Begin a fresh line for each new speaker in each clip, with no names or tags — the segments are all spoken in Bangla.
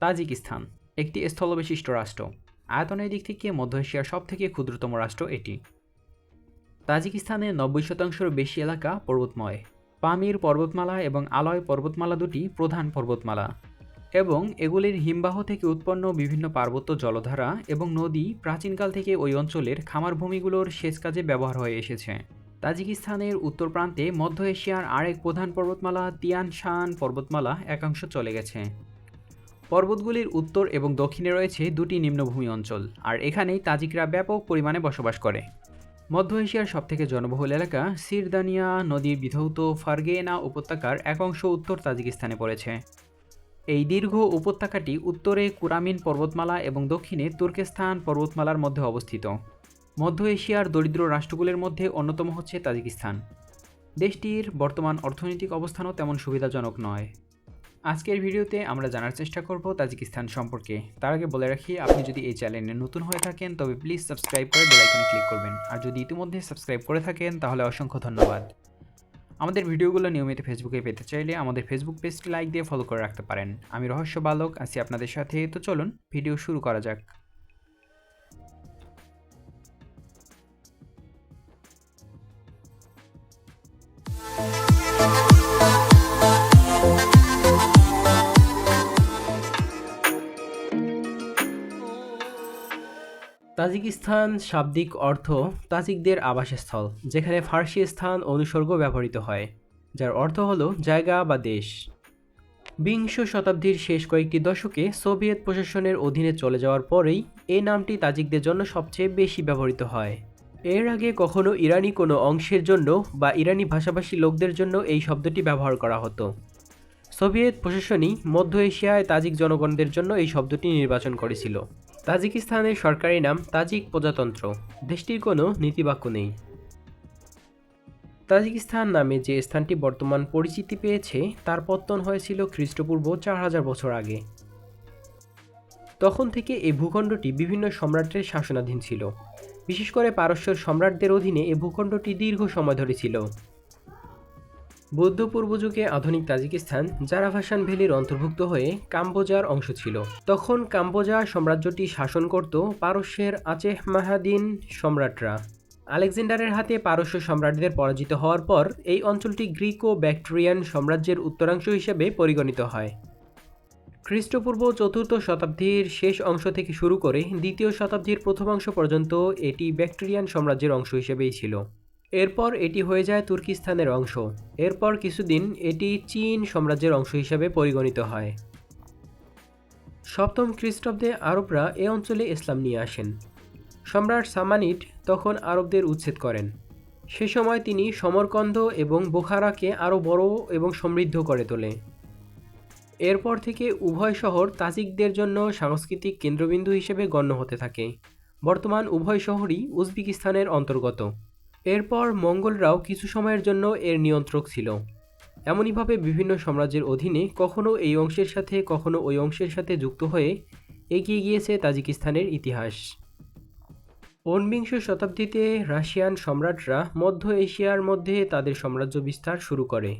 তাজিকিস্তান, একটি স্থলবিশিষ্ট রাষ্ট্র। আয়তনের দিক থেকে মধ্য এশিয়ার সবথেকে ক্ষুদ্রতম রাষ্ট্র এটি। তাজিকিস্তানের নব্বই শতাংশের বেশি এলাকা পর্বতময়। পামির পর্বতমালা এবং আলয় পর্বতমালা দুটি প্রধান পর্বতমালা এবং এগুলির হিমবাহ থেকে উৎপন্ন বিভিন্ন পার্বত্য জলধারা এবং নদী প্রাচীনকাল থেকে ওই অঞ্চলের খামার ভূমিগুলোর সেচ কাজে ব্যবহার হয়ে এসেছে। তাজিকিস্তানের উত্তর প্রান্তে মধ্য এশিয়ার আরেক প্রধান পর্বতমালা তিয়ান শান পর্বতমালা একাংশ চলে গেছে। পর্বতগুলির উত্তর এবং দক্ষিণে রয়েছে দুটি নিম্নভূমি অঞ্চল, আর এখানেই তাজিকরা ব্যাপক পরিমাণে বসবাস করে। মধ্য এশিয়ার সবথেকে জনবহুল এলাকা সিরদানিয়া নদীর বিধৌত, ফার্গেনা উপত্যকার এক অংশ উত্তর তাজিকিস্তানে পড়েছে। এই দীর্ঘ উপত্যকাটি উত্তরে কুরামিন পর্বতমালা এবং দক্ষিণে তুর্কেস্তান পর্বতমালার মধ্যে অবস্থিত। মধ্য এশিয়ার দরিদ্র রাষ্ট্রগুলির মধ্যে অন্যতম হচ্ছে তাজিকিস্তান। দেশটির বর্তমান অর্থনৈতিক অবস্থানও তেমন সুবিধাজনক নয়। আজকের ভিডিওতে আমরা জানার চেষ্টা করব তাজিকিস্তান সম্পর্কে। তার আগে বলে রাখি, আপনি যদি এই চ্যানেলে নতুন হয়ে থাকেন, তবে প্লিজ সাবস্ক্রাইব করে বেল আইকনে ক্লিক করবেন। আর যদি ইতিমধ্যে সাবস্ক্রাইব করে থাকেন, তাহলে অসংখ্য ধন্যবাদ। আমাদের ভিডিওগুলো নিয়মিত ফেসবুকে পেতে চাইলে আমাদের ফেসবুক পেজটি লাইক দিয়ে ফলো করে রাখতে পারেন। আমি রহস্য বালক, আছি আপনাদের সাথে। তো চলুন, ভিডিও শুরু করা যাক। তাজিকিস্তান শাব্দিক অর্থ তাজিকদের আবাসস্থল, যেখানে ফার্সি স্থান অনুসর্গ ব্যবহৃত হয়, যার অর্থ হল জায়গা বা দেশ। বিংশ শতাব্দীর শেষ কয়েকটি দশকে সোভিয়েত প্রশাসনের অধীনে চলে যাওয়ার পরেই এই নামটি তাজিকদের জন্য সবচেয়ে বেশি ব্যবহৃত হয়। এর আগে কখনো ইরানি কোনো অংশের জন্য বা ইরানি ভাষাভাষী লোকদের জন্য এই শব্দটি ব্যবহার করা হতো। সোভিয়েত প্রশাসনই মধ্য এশিয়ায় তাজিক জনগণদের জন্য এই শব্দটি নির্বাচন করেছিল। তাজিকিস্তানের সরকারি নাম তাজিক প্রজাতন্ত্র। দেশটির কোনো নীতিবাক্য নেই। তাজিকিস্তান নামে যে স্থানটি বর্তমান পরিচিতি পেয়েছে, তার পত্তন হয়েছিল খ্রিস্টপূর্ব চার হাজার বছর আগে। তখন থেকে এই ভূখণ্ডটি বিভিন্ন সম্রাটের শাসনাধীন ছিল। বিশেষ করে পারস্যর সম্রাটদের অধীনে এই ভূখণ্ডটি দীর্ঘ সময় ধরে ছিল। বৌদ্ধ পূর্ব যুগে আধুনিক তাজিকিস্তান জারাভাসান ভ্যালির অন্তর্ভুক্ত হয়ে কাম্বোজার অংশ ছিল। তখন কাম্বোজা সাম্রাজ্যটি শাসন করত পারস্যের আচেহ মাহাদিন সম্রাটরা। আলেকজান্ডারের হাতে পারস্য সম্রাটদের পরাজিত হওয়ার পর এই অঞ্চলটি গ্রিক ও ব্যাকটেরিয়ান সাম্রাজ্যের উত্তরাংশ হিসেবে পরিগণিত হয়। খ্রিস্টপূর্ব চতুর্থ শতাব্দীর শেষ অংশ থেকে শুরু করে দ্বিতীয় শতাব্দীর প্রথমাংশ পর্যন্ত এটি ব্যাকটেরিয়ান সাম্রাজ্যের অংশ হিসেবেই ছিল। এরপর এটি হয়ে যায় তুর্কিস্তানের অংশ। এরপর কিছুদিন এটি চীন সাম্রাজ্যের অংশ হিসেবে পরিগণিত হয়। সপ্তম খ্রিস্টাব্দে আরবরা এ অঞ্চলে ইসলাম নিয়ে আসেন। সম্রাট সামানিট তখন আরবদের উচ্ছেদ করেন। সে সময় তিনি সমরকন্দ এবং বোখারাকে আরও বড় এবং সমৃদ্ধ করে তোলে। এরপর থেকে উভয় শহর তাজিকদের জন্য সাংস্কৃতিক কেন্দ্রবিন্দু হিসেবে গণ্য হতে থাকে। বর্তমান উভয় শহরই উজবেকিস্তানের অন্তর্গত। এরপর মঙ্গলরাও কিছু সময়ের জন্য এর নিয়ন্ত্রক ছিল। এমনইভাবে বিভিন্ন সাম্রাজ্যের অধীনে কখনও এই অংশের সাথে, কখনো ওই অংশের সাথে যুক্ত হয়ে এগিয়ে গিয়েছে তাজিকিস্তানের ইতিহাস। ঊনবিংশ শতাব্দীতে রাশিয়ান সম্রাটরা মধ্য এশিয়ার মধ্যে তাদের সাম্রাজ্য বিস্তার শুরু করে।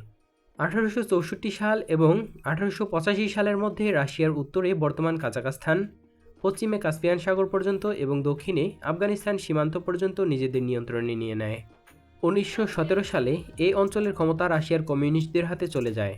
আঠারোশো চৌষট্টি সাল এবং আঠারোশো পঁচাশি সালের মধ্যে রাশিয়ার উত্তরে বর্তমান কাজাকাস্তান পশ্চিমে কাস্পিয়ান সাগর পর্যন্ত এবং দক্ষিণে আফগানিস্তান সীমান্ত পর্যন্ত নিজেদের নিয়ন্ত্রণে নিয়ে নেয়। উনিশশো সতেরো সালে এই অঞ্চলের ক্ষমতা রাশিয়ার কমিউনিস্টদের হাতে চলে যায়।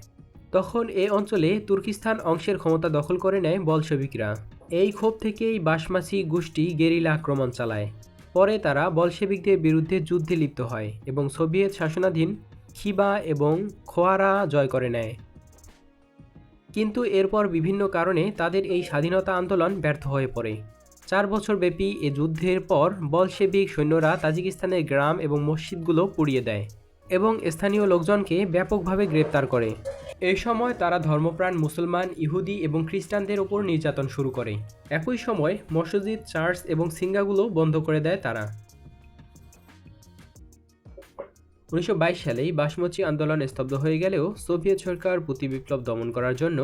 তখন এ অঞ্চলে তুর্কিস্তান অংশের ক্ষমতা দখল করে নেয় বলশেবিকরা এই ক্ষোভ থেকেই বাসমাসি গোষ্ঠী গেরিলা আক্রমণ চালায়। পরে তারা বলশেবিকদের বিরুদ্ধে যুদ্ধে লিপ্ত হয় এবং সোভিয়েত শাসনাধীন খিবা এবং খোয়ারা জয় করে নেয়। কিন্তু এরপর বিভিন্ন কারণে তাদের এই স্বাধীনতা আন্দোলন ব্যর্থ হয়ে পড়ে। চার বছর ব্যাপী এ যুদ্ধের পর বলশেবিক সৈন্যরা তাজিকিস্তানের গ্রাম এবং মসজিদগুলো পুড়িয়ে দেয় এবং স্থানীয় লোকজনকে ব্যাপকভাবে গ্রেপ্তার করে। এই সময় তারা ধর্মপ্রাণ মুসলমান, ইহুদি এবং খ্রিস্টানদের ওপর নির্যাতন শুরু করে। একই সময় মসজিদ, চার্চ এবং সিঙ্গাগুলো বন্ধ করে দেয় তারা। উনিশশো বাইশ সালেই বাসমচি আন্দোলন স্তব্ধ হয়ে গেলেও সোভিয়েত সরকার প্রতি বিপ্লব দমন করার জন্য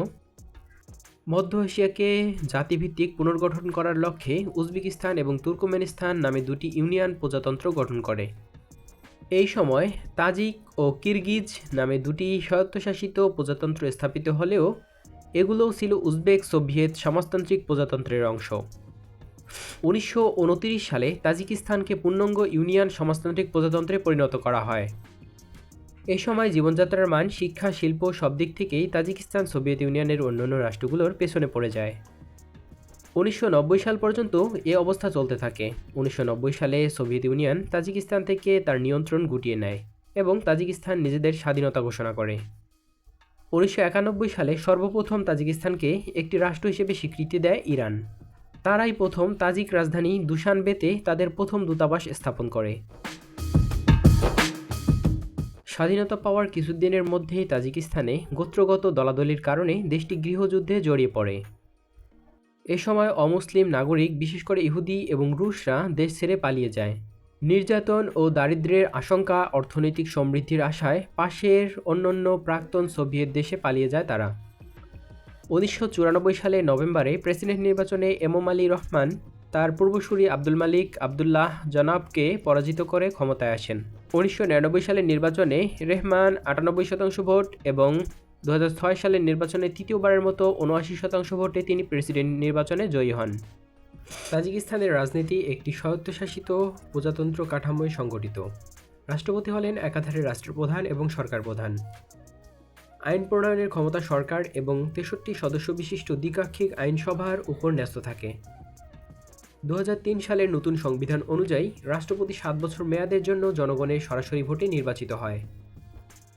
মধ্য এশিয়াকে জাতিভিত্তিক পুনর্গঠন করার লক্ষ্যে উজবেকিস্তান এবং তুর্কমেনিস্তান নামে দুটি ইউনিয়ন প্রজাতন্ত্র গঠন করে। এই সময় তাজিক ও কিরগিজ নামে দুটি স্বায়ত্তশাসিত প্রজাতন্ত্র স্থাপিত হলেও এগুলোও ছিল উজবেক সোভিয়েত সমাজতান্ত্রিক প্রজাতন্ত্রের অংশ। উনিশশো উনত্রিশ সালে তাজিকিস্তানকে পূর্ণাঙ্গ ইউনিয়ন সমাজতান্ত্রিক প্রজাতন্ত্রে পরিণত করা হয়। এ সময় জীবনযাত্রার মান, শিক্ষা, শিল্প সব দিক থেকেই তাজিকিস্তান সোভিয়েত ইউনিয়নের অন্যান্য রাষ্ট্রগুলোর পেছনে পড়ে যায়। উনিশশো নব্বই সাল পর্যন্ত এ অবস্থা চলতে থাকে। উনিশশো নব্বই সালে সোভিয়েত ইউনিয়ন তাজিকিস্তান থেকে তার নিয়ন্ত্রণ গুটিয়ে নেয় এবং তাজিকিস্তান নিজেদের স্বাধীনতা ঘোষণা করে। উনিশশো একানব্বই সালে সর্বপ্রথম তাজিকিস্তানকে একটি রাষ্ট্র হিসেবে স্বীকৃতি দেয় ইরান। তারাই প্রথম তাজিক রাজধানী দুশানবেতে তাদের প্রথম দূতাবাস স্থাপন করে। স্বাধীনতা পাওয়ার কিছুদিনের মধ্যেই তাজিকিস্তানে গোত্রগত দলাদলির কারণে দেশটি গৃহযুদ্ধে জড়িয়ে পড়ে। এ সময় অমুসলিম নাগরিক, বিশেষ করে ইহুদি এবং রুশরা, দেশ ছেড়ে পালিয়ে যায়। নির্যাতন ও দারিদ্র্যের আশঙ্কা, অর্থনৈতিক সমৃদ্ধির আশায় পাশের অন্যান্য প্রাক্তন সোভিয়েত দেশে পালিয়ে যায় তারা। উনিশশো চুরানব্বই সালে নভেম্বরে প্রেসিডেন্ট নির্বাচনে এমম আলী রহমান তার পূর্বসূরি আব্দুল মালিক আবদুল্লাহ জনাবকে পরাজিত করে ক্ষমতায় আসেন। উনিশশো নিরানব্বই সালের নির্বাচনে রেহমান আটানব্বই শতাংশ ভোট এবং দু হাজার ছয় সালের নির্বাচনে তৃতীয়বারের মতো উনআশি শতাংশ ভোটে তিনি প্রেসিডেন্ট নির্বাচনে জয়ী হন। তাজিকিস্তানের রাজনীতি একটি স্বায়ত্তশাসিত প্রজাতন্ত্র কাঠামোয় সংগঠিত। রাষ্ট্রপতি হলেন একাধারে রাষ্ট্রপ্রধান এবং সরকার প্রধান আইন প্রণয়নের ক্ষমতা সরকার এবং তেষট্টি সদস্য বিশিষ্ট দ্বিকাক্ষিক আইনসভার উপর ন্যস্ত থাকে। দু হাজার তিন সালের নতুন সংবিধান অনুযায়ী রাষ্ট্রপতি সাত বছর মেয়াদের জন্য জনগণের সরাসরি ভোটে নির্বাচিত হয়।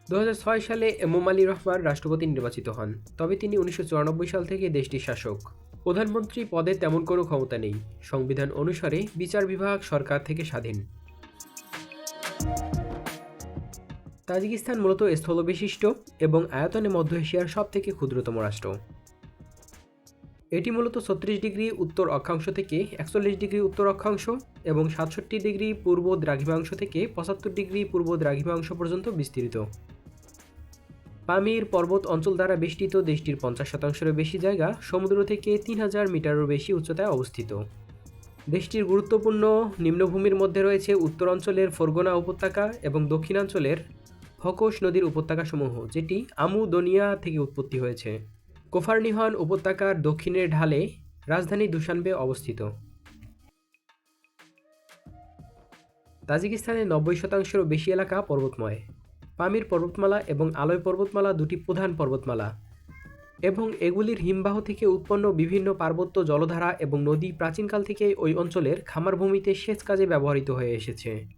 দু হাজার ছয় সালে এমম আলী রহমান রাষ্ট্রপতি নির্বাচিত হন, তবে তিনি উনিশশো চুরানব্বই সাল থেকে দেশটির শাসক। প্রধানমন্ত্রী পদে তেমন কোনো ক্ষমতা নেই। সংবিধান অনুসারে বিচার বিভাগ সরকার থেকে স্বাধীন। তাজিকিস্তান মূলত স্থলবিশিষ্ট এবং আয়তনে মধ্য এশিয়ার সব থেকে ক্ষুদ্রতম রাষ্ট্র। এটি মূলত ছত্রিশ ডিগ্রি উত্তর অক্ষাংশ থেকে একচল্লিশ ডিগ্রি উত্তর অক্ষাংশ এবং সাতষট্টি ডিগ্রি পূর্ব দ্রাঘিমাংশ থেকে পঁচাত্তর ডিগ্রি পূর্ব দ্রাঘিমাংশ পর্যন্ত বিস্তৃত। পামির পর্বত অঞ্চল দ্বারা বেষ্টিত দেশটির পঞ্চাশ শতাংশেরও বেশি জায়গা সমুদ্র থেকে তিন হাজার মিটারেরও বেশি উচ্চতায় অবস্থিত। দেশটির গুরুত্বপূর্ণ নিম্নভূমির মধ্যে রয়েছে উত্তরাঞ্চলের ফরগোনা উপত্যকা এবং দক্ষিণাঞ্চলের হকোশ নদীর উপত্যকাসমূহ, যেটি আমু দনিয়া থেকে উৎপত্তি হয়েছে। কোফার্নিহন উপত্যকার দক্ষিণের ঢালে রাজধানী দুশানবে অবস্থিত। তাজিকিস্তানের নব্বই শতাংশেরও বেশি এলাকা পর্বতময়। পামির পর্বতমালা এবং আলয় পর্বতমালা দুটি প্রধান পর্বতমালা এবং এগুলির হিমবাহ থেকে উৎপন্ন বিভিন্ন পার্বত্য জলধারা এবং নদী প্রাচীনকাল থেকে ওই অঞ্চলের খামারভূমিতে সেচ কাজে ব্যবহৃত হয়ে এসেছে।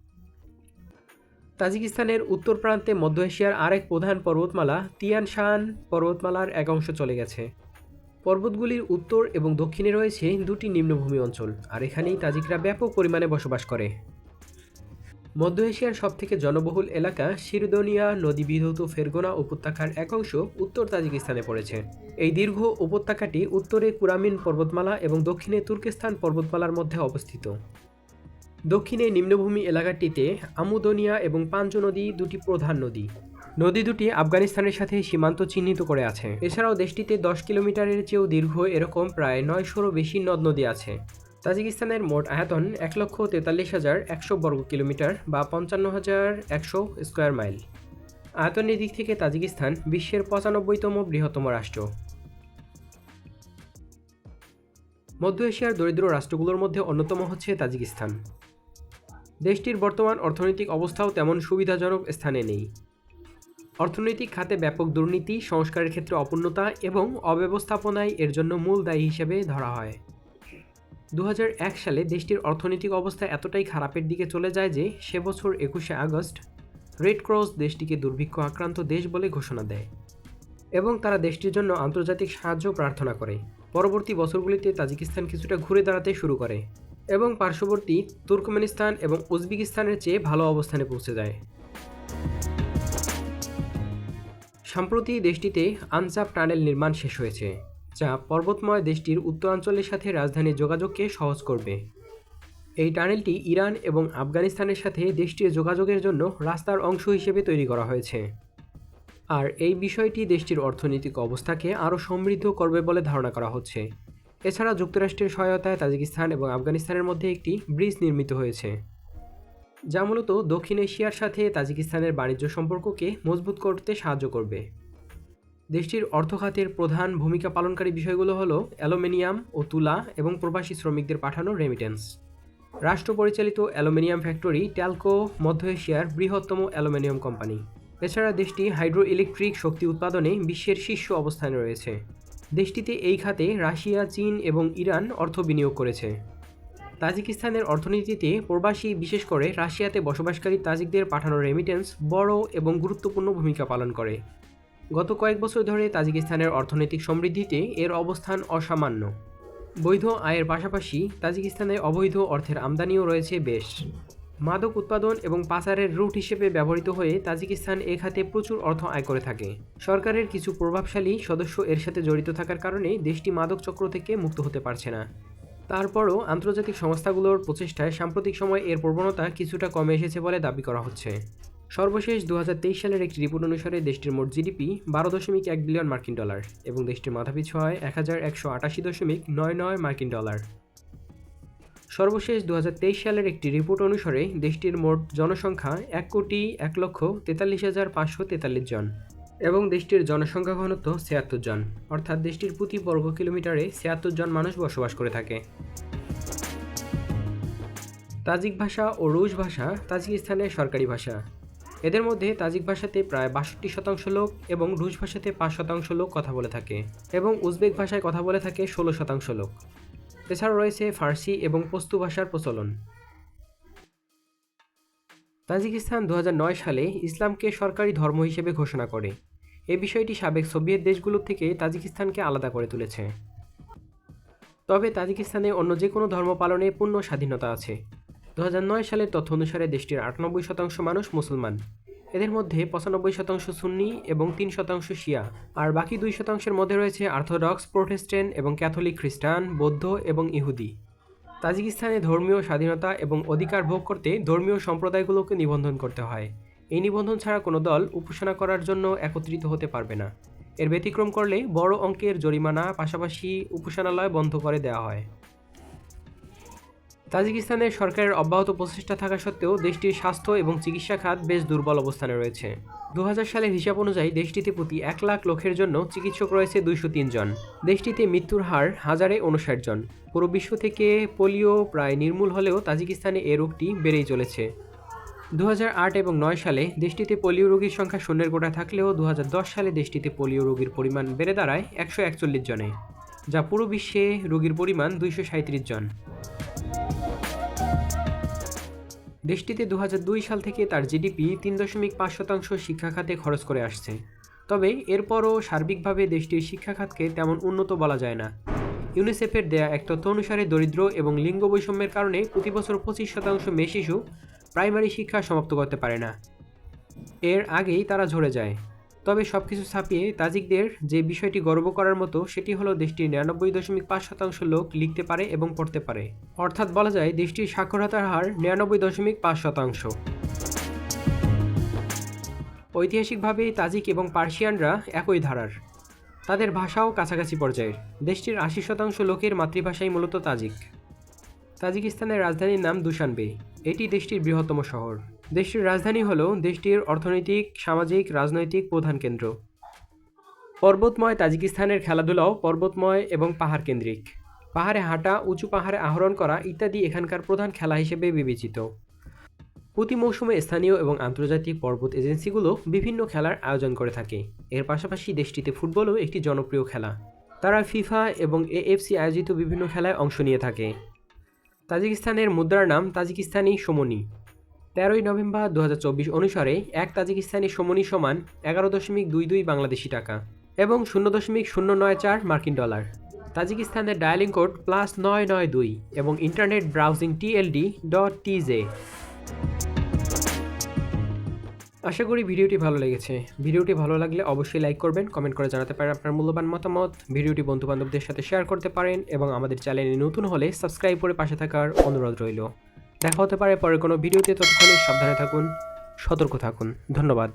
তাজিকিস্তানের উত্তর প্রান্তে মধ্য এশিয়ার আরেক প্রধান পর্বতমালা তিয়ান শান পর্বতমালার এক অংশ চলে গেছে। পর্বতগুলির উত্তর এবং দক্ষিণে রয়েছে দুটি নিম্নভূমি অঞ্চল, আর এখানেই তাজিকরা ব্যাপক পরিমাণে বসবাস করে। মধ্য এশিয়ার সবথেকে জনবহুল এলাকা শিরদনিয়া নদী বিধৌত ফেরগোনা উপত্যকার এক অংশ উত্তর তাজিকিস্তানে পড়েছে। এই দীর্ঘ উপত্যকাটি উত্তরে কুরামিন পর্বতমালা এবং দক্ষিণে তুর্কিস্তান পর্বতমালার মধ্যে অবস্থিত। দক্ষিণে নিম্নভূমি এলাকাটিতে আমুদনিয়া এবং পাঞ্চ নদী দুটি প্রধান নদী। নদী দুটি আফগানিস্তানের সাথে সীমান্ত চিহ্নিত করে আছে। এছাড়াও দেশটিতে দশ কিলোমিটারের চেয়েও দীর্ঘ এরকম প্রায় নয়শোরও বেশি নদ নদী আছে। তাজিকিস্তানের মোট আয়তন এক লক্ষ তেতাল্লিশ হাজার একশো বর্গ কিলোমিটার বা পঞ্চান্ন হাজার একশো স্কোয়ার মাইল। আয়তনের দিক থেকে তাজিকিস্তান বিশ্বের পঁচানব্বইতম বৃহত্তম রাষ্ট্র। মধ্য এশিয়ার দরিদ্র রাষ্ট্রগুলোর মধ্যে অন্যতম হচ্ছে তাজিকিস্তান। দেশটির বর্তমান অর্থনৈতিক অবস্থাও তেমন সুবিধাজনক স্থানে নেই। অর্থনৈতিক খাতে ব্যাপক দুর্নীতি, সংস্কারের ক্ষেত্রে অপূর্ণতা এবং অব্যবস্থাপনায় এর জন্য মূল দায়ী হিসেবে ধরা হয়। দু হাজার এক সালে দেশটির অর্থনৈতিক অবস্থা এতটাই খারাপের দিকে চলে যায় যে সে বছর একুশে আগস্ট রেড ক্রস দেশটিকে দুর্ভিক্ষ আক্রান্ত দেশ বলে ঘোষণা দেয় এবং তারা দেশটির জন্য আন্তর্জাতিক সাহায্য প্রার্থনা করে। পরবর্তী বছরগুলিতে তাজিকিস্তান কিছুটা ঘুরে দাঁড়াতে শুরু করে। এবং পার্শ্ববর্তী তুর্কমেনিস্তান এবং উজবেকিস্তানের চেয়ে ভালো অবস্থানে পৌঁছে যায়। সম্প্রতি দেশটিতে আনসাপ টানেল নির্মাণ শেষ হয়েছে, যা পর্বতময় দেশটির উত্তরাঞ্চলের সাথে রাজধানীর যোগাযোগকে সহজ করবে। এই টানেলটি ইরান এবং আফগানিস্তানের সাথে দেশটির যোগাযোগের জন্য রাস্তার অংশ হিসেবে তৈরি করা হয়েছে। আর এই বিষয়টি দেশটির অর্থনৈতিক অবস্থাকে আরও সমৃদ্ধ করবে বলে ধারণা করা হচ্ছে। এছাড়া যুক্তরাষ্ট্রের সহায়তায় তাজিকিস্তান এবং আফগানিস্তানের মধ্যে একটি ব্রিজ নির্মিত হয়েছে, যা মূলত দক্ষিণ এশিয়ার সাথে তাজিকিস্তানের বাণিজ্য সম্পর্ককে মজবুত করতে সাহায্য করবে। দেশটির অর্থখাতের প্রধান ভূমিকা পালনকারী বিষয়গুলো হলো অ্যালুমিনিয়াম ও তুলা এবং প্রবাসী শ্রমিকদের পাঠানো রেমিটেন্স রাষ্ট্র পরিচালিত অ্যালুমিনিয়াম ফ্যাক্টরি ট্যালকো, মধ্য এশিয়ার বৃহত্তম অ্যালুমিনিয়াম কোম্পানি। এছাড়া দেশটি হাইড্রো ইলেকট্রিক শক্তি উৎপাদনে বিশ্বের শীর্ষ অবস্থানে রয়েছে। দেশটিতে এই খাতে রাশিয়া, চীন এবং ইরান অর্থ বিনিয়োগ করেছে। তাজিকিস্তানের অর্থনীতিতে প্রবাসী, বিশেষ করে রাশিয়াতে বসবাসকারী তাজিকদের পাঠানো রেমিটেন্স বড় এবং গুরুত্বপূর্ণ ভূমিকা পালন করে। গত কয়েক বছর ধরে তাজিকিস্তানের অর্থনৈতিক সমৃদ্ধিতে এর অবস্থান অসামান্য। বৈধ আয়ের পাশাপাশি তাজিকিস্তানে অবৈধ অর্থের আমদানিও রয়েছে বেশ। মাদক উৎপাদন এবং পাচারের রুট হিসেবে ব্যবহৃত হয়ে তাজিকিস্তান এ খাতে প্রচুর অর্থ আয় করে থাকে। সরকারের কিছু প্রভাবশালী সদস্য এর সাথে জড়িত থাকার কারণে দেশটি মাদক চক্র থেকে মুক্ত হতে পারছে না। তারপরও আন্তর্জাতিক সংস্থাগুলোর প্রচেষ্টায় সাম্প্রতিক সময় এর প্রবণতা কিছুটা কমে এসেছে বলে দাবি করা হচ্ছে। সর্বশেষ দু হাজার তেইশ সালের একটি রিপোর্ট অনুসারে দেশটির মোট জিডিপি বারো দশমিক এক বিলিয়ন মার্কিন ডলার এবং দেশটির মাথাপিছু হয় এক হাজার একশো আটাশি দশমিক নয় নয় মার্কিন ডলার। সর্বশেষ দু হাজার তেইশ সালের একটি রিপোর্ট অনুসারে দেশটির মোট জনসংখ্যা এক কোটি এক লক্ষ তেতাল্লিশ হাজার পাঁচশো তেতাল্লিশ জন এবং দেশটির জনসংখ্যা ঘনত্ব ছিয়াত্তর জন, অর্থাৎ দেশটির প্রতি বর্গ কিলোমিটারে ছিয়াত্তর জন মানুষ বসবাস করে থাকে। তাজিক ভাষা ও রুশ ভাষা তাজিকিস্তানের সরকারি ভাষা। এদের মধ্যে তাজিক ভাষাতে প্রায় বাষট্টি শতাংশ লোক এবং রুশ ভাষাতে পাঁচ শতাংশ লোক কথা বলে থাকে এবং উজবেক ভাষায় কথা বলে থাকে ষোলো শতাংশ লোক। এছাড়াও রয়েছে ফার্সি এবং পস্তু ভাষার প্রচলন। তাজিকিস্তান দু হাজার নয় সালে ইসলামকে সরকারি ধর্ম হিসেবে ঘোষণা করে। এ বিষয়টি সাবেক সোভিয়েত দেশগুলোর থেকে তাজিকিস্তানকে আলাদা করে তুলেছে। তবে তাজিকিস্তানে অন্য যে কোনো ধর্ম পালনে পূর্ণ স্বাধীনতা আছে। দু হাজার নয় সালের তথ্য অনুসারে দেশটির আটানব্বই শতাংশ মানুষ মুসলমান। এদের মধ্যে পঁচানব্বই শতাংশ সুন্নি এবং তিন শতাংশ শিয়া। আর বাকি দুই শতাংশের মধ্যে রয়েছে আর্থোডক্স প্রোটেস্টেন্ট এবং ক্যাথলিক খ্রিস্টান, বৌদ্ধ এবং ইহুদি। তাজিকিস্তানে ধর্মীয় স্বাধীনতা এবং অধিকার ভোগ করতে ধর্মীয় সম্প্রদায়গুলোকে নিবন্ধন করতে হয়। এই নিবন্ধন ছাড়া কোনো দল উপাসনা করার জন্য একত্রিত হতে পারবে না। এর ব্যতিক্রম করলে বড় অঙ্কের জরিমানা পাশাপাশি উপাসনালয় বন্ধ করে দেওয়া হয়। তাজিকিস্তানের সরকারের অব্যাহত প্রচেষ্টা থাকা সত্ত্বেও দেশটির স্বাস্থ্য এবং চিকিৎসা খাত বেশ দুর্বল অবস্থানে রয়েছে। দু হাজার সালের হিসাব অনুযায়ী দেশটিতে প্রতি এক লাখ লোকের জন্য চিকিৎসক রয়েছে দুইশো জন। দেশটিতে মৃত্যুর হার হাজারে উনষাট জন। পুরো বিশ্ব থেকে পোলিও প্রায় নির্মূল হলেও তাজিকিস্তানে এ রোগটি বেড়েই চলেছে। দু হাজার আট এবং নয় সালে দেশটিতে পোলিও রোগীর সংখ্যা শূন্যের গোটা থাকলেও দু হাজার দশ সালে দেশটিতে পোলিও রোগীর পরিমাণ বেড়ে দাঁড়ায় একশো একচল্লিশ জনে, যা পুরো বিশ্বে রোগীর পরিমাণ দুইশো জন। দেশটিতে দু হাজার দুই সাল থেকে তার জিডিপি তিন দশমিক পাঁচ শতাংশ শিক্ষা খাতে খরচ করে আসছে। তবে এরপরও সার্বিকভাবে দেশটির শিক্ষা খাতকে তেমন উন্নত বলা যায় না। ইউনিসেফের দেয়া এক তথ্য অনুসারে দরিদ্র এবং লিঙ্গ বৈষম্যের কারণে প্রতি বছর পঁচিশ শতাংশ মেয়ে শিশু প্রাইমারি শিক্ষা সমাপ্ত করতে পারে না। এর আগেই তারা ঝরে যায়। তবে সব কিছু ছাপিয়ে তাজিকদের যে বিষয়টি গর্ব করার মতো, সেটি হলো দেশটির নিরানব্বই দশমিক পাঁচ শতাংশ লোক লিখতে পারে এবং পড়তে পারে। অর্থাৎ বলা যায় দেশটির সাক্ষরতার হার নিরানব্বই দশমিক পাঁচ শতাংশ। ঐতিহাসিকভাবে তাজিক এবং পার্সিয়ানরা একই ধারার। তাদের ভাষাও কাছাকাছি পর্যায়ের। দেশটির আশি শতাংশ লোকের মাতৃভাষাই মূলত তাজিক। তাজিকিস্তানের রাজধানীর নাম দুশানবে এটি দেশটির বৃহত্তম শহর। দেশটির রাজধানী হল দেশটির অর্থনৈতিক, সামাজিক, রাজনৈতিক প্রধান কেন্দ্র। পর্বতময় তাজিকিস্তানের খেলাধুলাও পর্বতময় এবং পাহাড় কেন্দ্রিক পাহাড়ে হাঁটা, উঁচু পাহাড়ে আহরণ করা ইত্যাদি এখানকার প্রধান খেলা হিসেবে বিবেচিত। প্রতি মৌসুমে স্থানীয় এবং আন্তর্জাতিক পর্বত এজেন্সিগুলো বিভিন্ন খেলার আয়োজন করে থাকে। এর পাশাপাশি দেশটিতে ফুটবলও একটি জনপ্রিয় খেলা। তারা ফিফা এবং এএফসি আয়োজিত বিভিন্ন খেলায় অংশ নিয়ে থাকে। তাজিকিস্তানের মুদ্রার নাম তাজিকিস্তানি সমনি। তেরোই নভেম্বর দু হাজার চব্বিশ অনুসারে এক তাজিকিস্তানি সমনি সমান এগারো দশমিক দুই দুই বাংলাদেশি টাকা এবং শূন্য দশমিক শূন্য নয় চার মার্কিন ডলার। তাজিকিস্তানের ডায়ালিং কোড প্লাস নয় নয় দুই এবং internet browsing TLD dot TJ আশা করি ভিডিওটি ভালো লেগেছে। ভিডিওটি ভালো লাগলে অবশ্যই লাইক করবেন, কমেন্ট করে জানাতে পারেন আপনার মূল্যবান মতামত। ভিডিওটি বন্ধুবান্ধবদের সাথে শেয়ার করতে পারেন এবং আমাদের চ্যানেলে নতুন হলে সাবস্ক্রাইব করে পাশে থাকার অনুরোধ রইল। দেখা হতে পারে পরে কোনো ভিডিওতে। ততক্ষণে সাবধানে থাকুন সতর্ক থাকুন। ধন্যবাদ।